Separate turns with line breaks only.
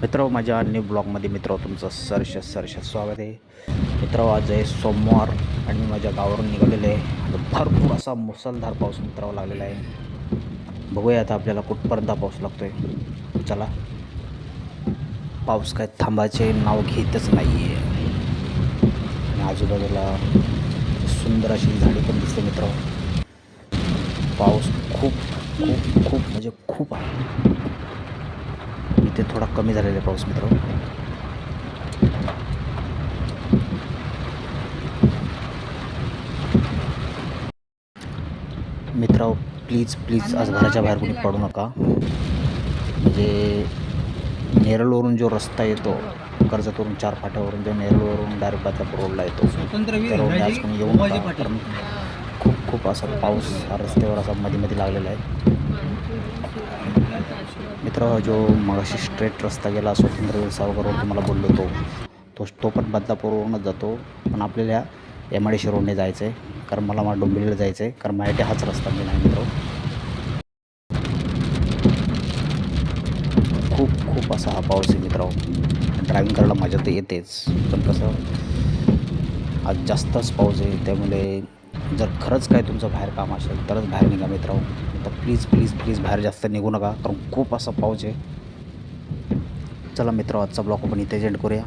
मित्र माझ्या अन्य ब्लॉगमध्ये मित्र तुमचं सरश सरश स्वागत आहे. मित्र आज आहे सोमवार आणि माझ्या गावावरून निघालेलं आहे. भरपूर असा मुसळधार पाऊस मित्रावर लागलेला आहे. बघूया आता आपल्याला कुठपर्यंत पाऊस लागतो आहे चला. पाऊस काय थांबायचे नाव घेतच नाही आहे आणि आजूबाजूला सुंदर अशी झाडी पण दिसते मित्र. पाऊस खूप खूप खूप म्हणजे खूप आहे. इथे थोडा कमी झालेला आहे पाऊस मित्र मित्र प्लीज प्लीज आज घराच्या बाहेर कोणी पडू नका. म्हणजे नेरळवरून जो रस्ता येतो कर्जतवरून चार फाट्यावरून जो नेरळवरून डायरेक्ट बदलापूर रोडला येतो. आज कोणी येऊ नका. कारण खूप खूप असा पाऊस हा रस्त्यावर असा मध्ये मध्ये लागलेला आहे. मित्र जो मगाशी स्ट्रेट रस्ता गेला स्वतंत्र सावकारवर तुम्हाला बोललो तो. तो तो पण बदलापूरवरूनच जातो. पण आपल्याला एम आय डी रोडने जायचं आहे कारण मला मला डोंबिवलीला जायचं आहे कारण माझ्याकडे हाच रस्ता मी नाही मित्र. खूप खूप असा हा पाऊस आहे मित्र. ड्रायव्हिंग करायला मजा तर येतेच. पण कसं आज जास्तच पाऊस आहे. त्यामुळे जर खरंच काय तुमचं बाहेर काम असेल तरच बाहेर निघा मित्र. तर प्लीज प्लीज प्लीज बाहेर जास्त निघू नका कारण खूप असा पाऊस आहे. चला मित्र आजचा ब्लॉग आपण इथे एजेंट करूया.